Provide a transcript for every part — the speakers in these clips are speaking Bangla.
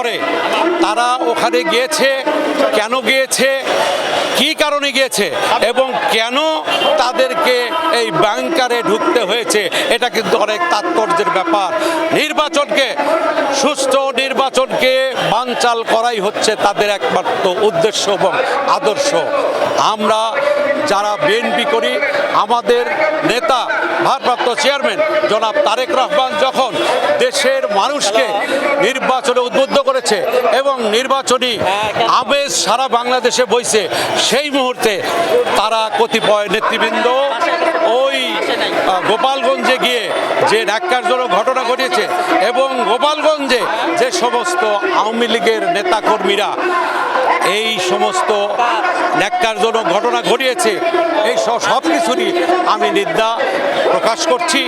তারপরে তারা ওখানে গিয়েছে। কেন গিয়েছে? কি কারণে গিয়েছে? এবং কেন তাদেরকে এই ব্যাংকারে ঢুকতে হয়েছে? এটা কিন্তু অনেক তাৎপর্যের ব্যাপার। নির্বাচনকে, সুষ্ঠু নির্বাচনকে বানচাল করাই হচ্ছে তাদের একমাত্র উদ্দেশ্য এবং আদর্শ। আমরা যারা বিএনপি করি, আমাদের নেতা, ভারপ্রাপ্ত চেয়ারম্যান জনাব তারেক রহমান যখন দেশের মানুষকে নির্বাচনে উদ্বুদ্ধ করেছে এবং নির্বাচনী আবেশ সারা বাংলাদেশে বইছে। সেই মুহূর্তে তারা কতিপয় নেতৃবৃন্দ ওই গোপালগঞ্জে গিয়ে যে ন্যাক্কারজনক ঘটনা ঘটেছে এবং গোপালগঞ্জে যে সমস্ত আওয়ামী লীগের নেতাকর্মীরা এই সমস্ত ন্যাক্কারজনক ঘটনা ঘটিয়েছে। এই সব সব কিছুরই আমি নিন্দা প্রকাশ করছি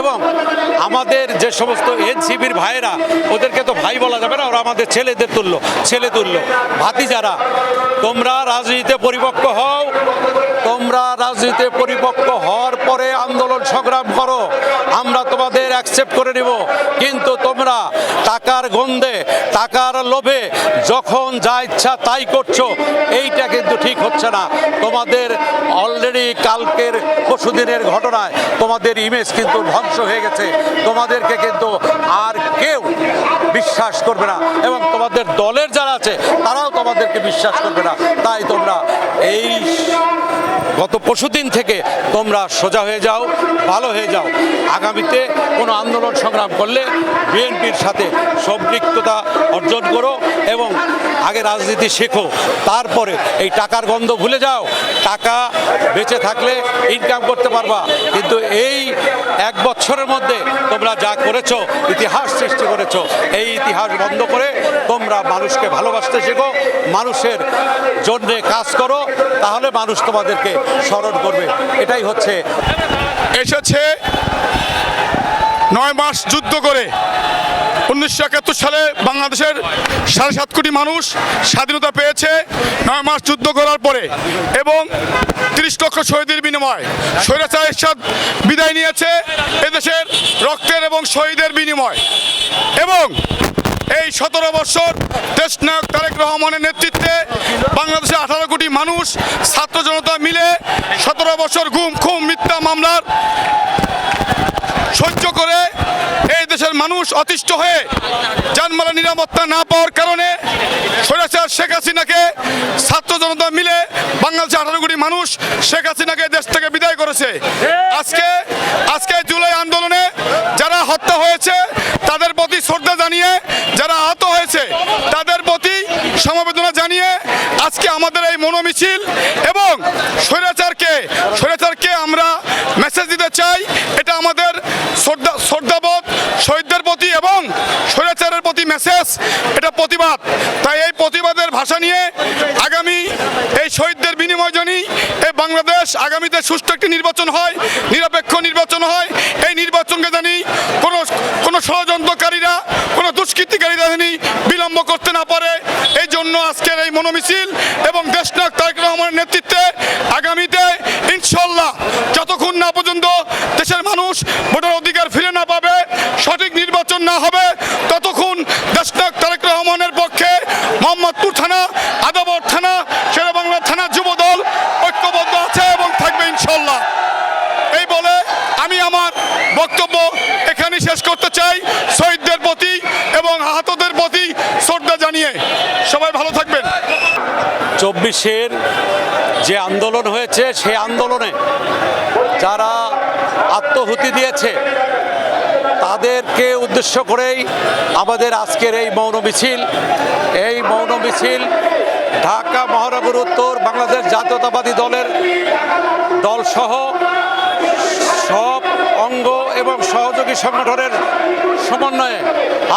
এবং আমাদের যে সমস্ত এনসিবির ভাইয়েরা, ওদেরকে তো ভাই বলা যাবে না, ওরা আমাদের ছেলেদের তুল্য, ছেলে তুল্য। ভাতিজারা, তোমরা রাজনীতিতে পরিপক্ক হও। তোমরা রাজনীতিতে পরিপক্ক হওয়ার পরে আন্দোলন সংগ্রাম করো। আমরা তোমাদের অ্যাকসেপ্ট করে নেব। কিন্তু তোমরা টাকার গন্ধে, টাকার লোভে যখন যা ইচ্ছা তাই করছ, এইটা কিন্তু ঠিক হচ্ছে না। তোমাদের অলরেডি কালকের পশুদিনের ঘটনায় তোমাদের ইমেজ কিন্তু ধ্বংস হয়ে গেছে। তোমাদেরকে কিন্তু আর কেউ বিশ্বাস করবে না। এবং তোমাদের দলের যারা আছে, তারাও তোমাদেরকে বিশ্বাস করবে না। তাই তোমরা এই গত পরশুদিন থেকে তোমরা সোজা হয়ে যাও, ভালো হয়ে যাও। আগামীতে কোনো আন্দোলন সংগ্রাম করলে বিএনপির সাথে সম্পৃক্ততা অর্জন করো এবং আগে রাজনীতি শেখো। তারপরে এই টাকার গন্ধ ভুলে যাও। টাকা বেঁচে থাকলে ইনকাম করতে পারবা। কিন্তু এই এক বছরের মধ্যে তোমরা যা করেছ, ইতিহাস সৃষ্টি করেছ, এই ইতিহাস বন্ধ করে তোমরা মানুষকে ভালোবাসতে শেখো। মানুষের জন্যে কাজ করো, তাহলে মানুষ তোমাদেরকে স্মরণ করবে। এটাই হচ্ছে এসেছে নয় মাস যুদ্ধ করে। উনিশশো একাত্তর সালে বাংলাদেশের সাড়ে সাত কোটি মানুষ স্বাধীনতা পেয়েছে। নয় মাস যুদ্ধ করার পরে এবং তিরিশ লক্ষ শহীদের বিনিময়। স্বৈরাচার এরশাদ বিদায় নিয়েছে এদেশের রক্তের এবং শহীদের বিনিময়। এবং এই সতেরো বছর দেশনায়ক তারেক রহমানের নেতৃত্বে বাংলাদেশে আঠারো কোটি মানুষ, ছাত্র জনতা মিলে সতেরো বছর গুম খুম মিথ্যা মামলার সহ্য করে এই দেশের মানুষ অতিষ্ঠ হয়ে যানমালের নিরাপত্তা না পাওয়ার কারণে স্বৈরাচার শেখ হাসিনাকে ছাত্র জনতা মিলে বাংলাদেশের আঠারো কোটি মানুষ শেখ হাসিনাকে দেশ থেকে বিদায় করেছে। আজকে আজকে জুলাই আন্দোলনে যারা হত্যা হয়েছে তাদের প্রতি শ্রদ্ধা জানিয়ে যারা আহত হয়েছে তাদের প্রতি সমবেদনা জানিয়ে আজকে আমাদের এই মনোমিছিল এবং স্বৈরাচারকে স্বৈরাচারকে আমরা মেসেজ দিতে চাই। এটা আমাদের শ্রদ্ধা, শ্রদ্ধাবোধ, শহীদদের প্রতি এবং স্বৈরাচারের প্রতি মেসেজ এটা প্রতিবাদ। তাই এই প্রতিবাদের ভাষা নিয়ে আগামী এই শহীদদের বিনিময় জানি এই বাংলাদেশ আগামীতে সুষ্ঠু একটি নির্বাচন হয়, নিরপেক্ষ নির্বাচন হয়। এই নির্বাচনকে জানি কোনো কোনো ষড়যন্ত্রকারীরা, কোনো দুষ্কৃতিকারীরা জানি বিলম্ব করতে না পারে। এই জন্য আজকের এই মনোমিছিল এবং দেশনায়ক তারেক রহমানের নেতৃত্বে আগামীতে ইনশাল্লাহ যতক্ষণ না পর্যন্ত দেশের মানুষ ভোটার অধিকার ফিরে না পাবে, সঠিক নির্বাচন না হবে, ততক্ষণ দেশনায়ক তারেক রহমানের পক্ষে মোহাম্মদপুর থানা থানা যুবদল ঐক্যবদ্ধ আছে এবং থাকবে ইনশাল্লাহ এই বলে আমি আমার বক্তব্য এখানে শেষ করতে চাই। শহীদদের প্রতি এবং আহতদের প্রতি শ্রদ্ধা জানিয়ে সবাই ভালো থাকবেন। চব্বিশের যে আন্দোলন হয়েছে, সে আন্দোলনে যারা আত্মহুতি দিয়েছে, তাদেরকে উদ্দেশ্য করেই আমাদের আজকের এই মৌন মিছিল, এই মৌন মিছিল ঢাকা মহানগর উত্তর বাংলাদেশ জাতীয়তাবাদী দলের দলসহ সব অঙ্গ এবং সহযোগী সংগঠনের সমন্বয়ে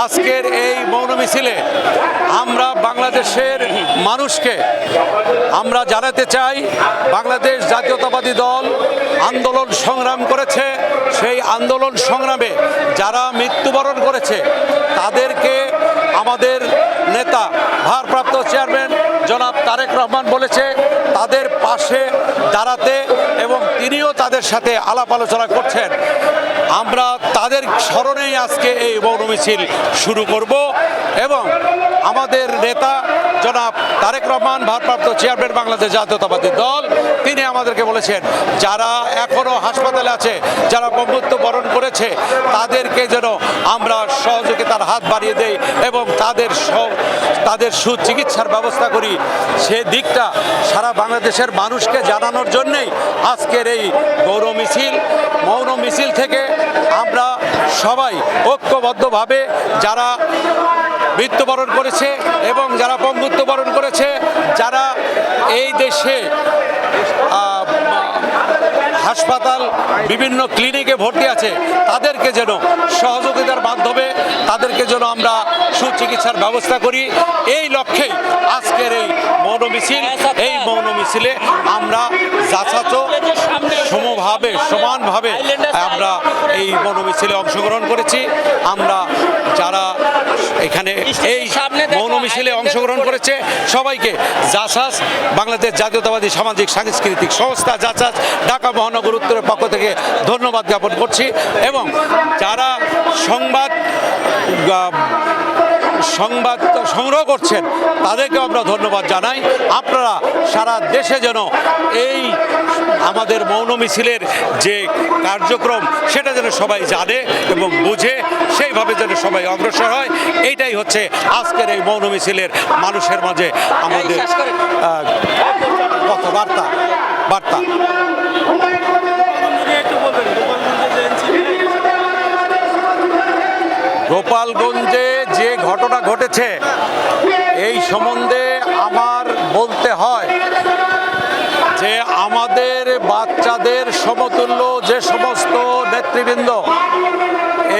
আজকের এই মৌন মিছিলে আমরা বাংলাদেশের মানুষকে, আমরা জানাতে চাই বাংলাদেশ জাতীয়তাবাদী দল আন্দোলন সংগ্রাম করেছে। সেই আন্দোলন সংগ্রামে যারা মৃত্যুবরণ করেছে, তাদেরকে আমাদের নেতা, ভারপ্রাপ্ত চেয়ারম্যান তারেক রহমান বলেছে পাশে দাঁড়াতে এবং তিনিও তাদের সাথে আলাপ আলোচনা করছেন। আমরা তাদের স্মরণেই আজকে এই মৌন মিছিল শুরু করব এবং আমাদের নেতা জনাব তারেক রহমান, ভারপ্রাপ্ত চেয়ারম্যান বাংলাদেশ জাতীয়তাবাদী দল, তিনি আমাদেরকে বলেছেন, যারা এখনও হাসপাতালে আছে, যারা বন্ধুত্ব বরণ করেছে, তাদেরকে যেন আমরা সহযোগিতার হাত বাড়িয়ে দেই এবং তাদের তাদের সুচিকিৎসার ব্যবস্থা করি। সে দিকটা সারা বাংলাদেশের মানুষকে জানানোর জন্যেই আজকের এই গৌর মিছিল, মৌন মিছিল থেকে আমরা সবাই ঐক্যবদ্ধভাবে যারা মৃত্যুবরণ করেছে এবং যারা পঙ্গুত্ব বরণ করেছে, যারা এই দেশে হাসপাতাল, বিভিন্ন ক্লিনিকে ভর্তি আছে। তাদেরকে যেন সহযোগিতার মাধ্যমে তাদেরকে যেন আমরা সুচিকিৎসার ব্যবস্থা করি। এই লক্ষ্যেই আজকের এই মৌন মিছিল, এই মৌন মিছিলে আমরা যাচাত সমভাবে সমানভাবে আমরা এই মৌন মিছিলে অংশগ্রহণ করেছি। আমরা যারা এখানে এই মৌন মিছিলে অংশগ্রহণ করেছে সবাইকে জাসাস বাংলাদেশ জাতীয়তাবাদী সামাজিক সাংস্কৃতিক সংস্থা জাসাস ঢাকা মহানগর উত্তরের পক্ষ থেকে ধন্যবাদ জ্ঞাপন করছি। এবং যারা সংবাদ সংবাদ সংগ্রহ করছেন। তাদেরকেও আমরা ধন্যবাদ জানাই। আপনারা সারা দেশে যেন এই আমাদের মৌন মিছিলের যে কার্যক্রম সেটা যেন সবাই জানে এবং বুঝে সেইভাবে যেন সবাই অগ্রসর হয়। এইটাই হচ্ছে আজকের এই মৌন মিছিলের মানুষের মাঝে আমাদের আহ, কথাবার্তা বার্তা। গোপালগঞ্জে যে ঘটনা ঘটেছে, এই সম্বন্ধে আমার বলতে হয় যে আমাদের বাচ্চাদের সমতুল্য যে সমস্ত নেতৃবৃন্দ,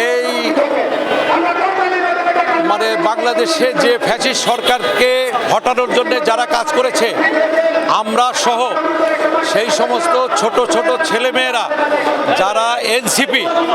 এই মানে বাংলাদেশে যে ফ্যাসিস সরকারকে হটানোর জন্য যারা কাজ করেছে, আমরা সহ সেই সমস্ত ছোট ছোট ছেলেমেয়েরা, যারা এনসিপি